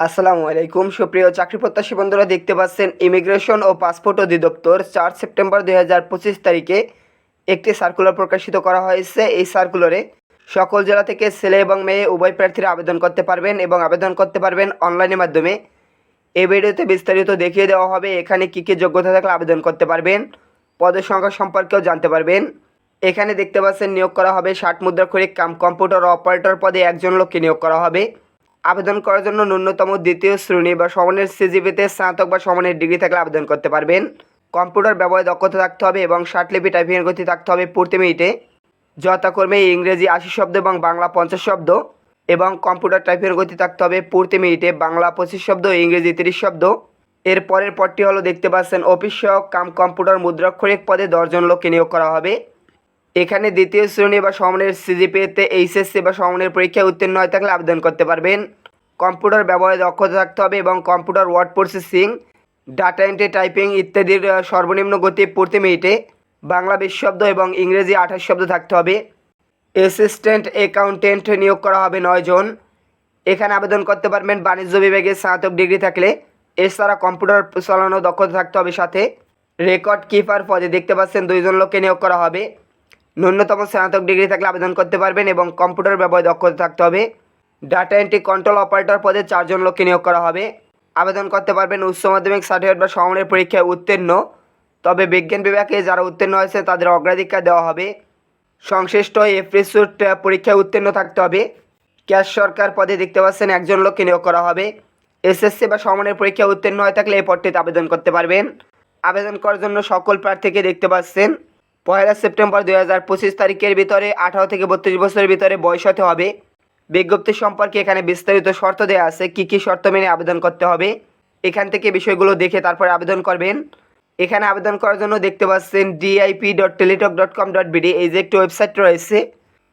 আসসালামু আলাইকুম। সুপ্রিয় চাকরি প্রত্যাশী বন্ধুরা, দেখতে পাচ্ছেন ইমিগ্রেশন ও পাসপোর্ট অধিদপ্তর। চার সেপ্টেম্বর দুই হাজার পঁচিশ তারিখে একটি সার্কুলার প্রকাশিত করা হয়েছে। এই সার্কুলারে সকল জেলা থেকে ছেলে এবং মেয়ে উভয় প্রার্থীরা আবেদন করতে পারবেন এবং আবেদন করতে পারবেন অনলাইনের মাধ্যমে। এই ভিডিওতে বিস্তারিত দেখিয়ে দেওয়া হবে এখানে কী কী যোগ্যতা থাকলে আবেদন করতে পারবেন, পদের সংখ্যা সম্পর্কেও জানতে পারবেন। এখানে দেখতে পাচ্ছেন নিয়োগ করা হবে ষাট মুদ্রা মুদ্রাক্ষরিক কাম কম্পিউটার অপারেটর পদে একজন লোককে নিয়োগ করা হবে। আবেদন করার জন্য ন্যূনতম দ্বিতীয় শ্রেণি বা সমানের সিজিপিতে স্নাতক বা সমানের ডিগ্রি থাকলে আবেদন করতে পারবেন। কম্পিউটার ব্যবহারে দক্ষতা থাকতে হবে এবং ষাটলিপি টাইপিংয়ের গতি থাকতে হবে প্রতি মিনিটে। যথাক্রমে ইংরেজি আশি শব্দ এবং বাংলা পঞ্চাশ শব্দ এবং কম্পিউটার টাইপের গতি থাকতে হবে প্রতি মিনিটে বাংলা পঁচিশ শব্দ, ইংরেজি তিরিশ শব্দ। এর পরের পদটি হলো দেখতে পাচ্ছেন অফিস কাম কম্পিউটার মুদ্রাক্ষরিক পদে দশজন লোককে নিয়োগ করা হবে। এখানে দ্বিতীয় শ্রেণি বা সমনের সিজিপিএতে এইচএসসি বা সমনের পরীক্ষায় উত্তীর্ণ হয়ে থাকলে আবেদন করতে পারবেন। কম্পিউটার ব্যবহারে দক্ষতা থাকতে হবে এবং computer, word processing, data entry typing ইত্যাদির সর্বনিম্ন গতি প্রতি মিনিটে বাংলা বিশ শব্দ এবং ইংরেজি আঠাশ শব্দ থাকতে হবে। অ্যাসিস্ট্যান্ট অ্যাকাউন্টেন্ট নিয়োগ করা হবে নয় জন। এখানে আবেদন করতে পারবেন বাণিজ্য বিভাগে স্নাতক ডিগ্রি থাকলে। এছাড়া কম্পিউটার চালানো দক্ষতা থাকতে হবে সাথে। রেকর্ড কিপার পদে দেখতে পাচ্ছেন দুইজন লোককে নিয়োগ করা হবে। ন্যূনতম স্নাতক ডিগ্রি থাকলে আবেদন করতে পারবেন এবং কম্পিউটার ব্যবহারে দক্ষতা থাকতে হবে। ডাটা এন্ট্রি কন্ট্রোল অপারেটর পদে চারজন লোককে নিয়োগ করা হবে। আবেদন করতে পারবেন উচ্চ মাধ্যমিক সার্টিফিকেট বা সমানের পরীক্ষায় উত্তীর্ণ। তবে বিজ্ঞান বিভাগে যারা উত্তীর্ণ হয়েছে, তাদের অগ্রাধিকার দেওয়া হবে। সংশ্লিষ্ট এপ্রিসুট পরীক্ষায় উত্তীর্ণ থাকতে হবে। ক্যাশ সরকার পদে দেখতে পাচ্ছেন একজন লোককে নিয়োগ করা হবে। এসএসসি বা সমানের পরীক্ষায় উত্তীর্ণ হয়ে থাকলে এই পদটিতে আবেদন করতে পারবেন। আবেদন করার জন্য সকল প্রার্থীকে দেখতে পাচ্ছেন। পয়লা সেপ্টেম্বর দুই হাজার পঁচিশ তারিখের ভিতরে, আঠারো থেকে বত্রিশ বছরের ভিতরে বয়স হতে হবে। বিজ্ঞপ্তি সম্পর্কে এখানে বিস্তারিত শর্ত দেওয়া আছে। কী কী শর্ত মেনে আবেদন করতে হবে? এখান থেকে বিষয়গুলো দেখে তারপরে আবেদন করবেন। এখানে আবেদন করার জন্য দেখতে পাচ্ছেন DIP dot Teletalk dot com dot BD এই যে একটি ওয়েবসাইট রয়েছে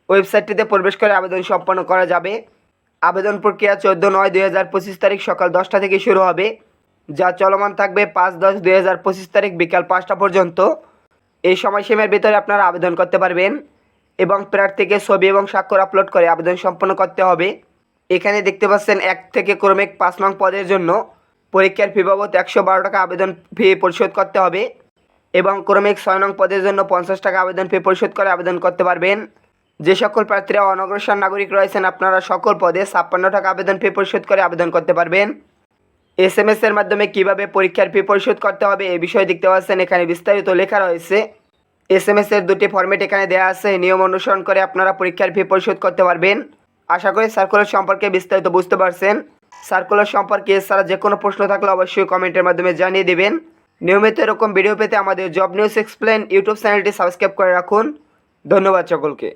ওয়েবসাইটটিতে প্রবেশ করে আবেদন সম্পন্ন করা যাবে। আবেদন প্রক্রিয়া চোদ্দ নয় দুই হাজার পঁচিশ তারিখ সকাল দশটা থেকে শুরু হবে, যা চলমান থাকবে পাঁচ দশ দুই হাজার পঁচিশ তারিখ বিকাল পাঁচটা পর্যন্ত। এই সময়সীমার ভিতরে আপনারা আবেদন করতে পারবেন। এবং প্রার্থীকে ছবি এবং স্বাক্ষর আপলোড করে আবেদন সম্পন্ন করতে হবে। এখানে দেখতে পাচ্ছেন এক থেকে ক্রমিক পাঁচ নং পদের জন্য পরীক্ষার ফি বাবদ একশো বারো টাকা আবেদন ফি পরিশোধ করতে হবে এবং ক্রমিক ছয় নং পদের জন্য পঞ্চাশ টাকা আবেদন ফি পরিশোধ করে আবেদন করতে পারবেন। যে সকল প্রার্থীরা অনগ্রসর নাগরিক রয়েছেন, আপনারা সকল পদে ছাপ্পান্ন টাকা আবেদন ফি পরিশোধ করে আবেদন করতে পারবেন। এস এম এর মাধ্যমে কীভাবে পরীক্ষার ফি পরিশোধ করতে হবে, এ বিষয়ে দেখতে পাচ্ছেন, এখানে বিস্তারিত লেখা রয়েছে। এস এম এর দুটি ফর্মেট এখানে দেওয়া আছে। নিয়ম অনুসরণ করে আপনারা পরীক্ষার ফি পরিশোধ করতে পারবেন। আশা করি সার্কুলার সম্পর্কে বিস্তারিত বুঝতে পারছেন। সার্কুলার সম্পর্কে এছাড়া যে কোনো প্রশ্ন থাকলে অবশ্যই কমেন্টের মাধ্যমে জানিয়ে দেবেন। নিয়মিত এরকম ভিডিও পেতে আমাদের জব নিউজ এক্সপ্লেন ইউটিউব চ্যানেলটি সাবস্ক্রাইব করে রাখুন। ধন্যবাদ সকলকে।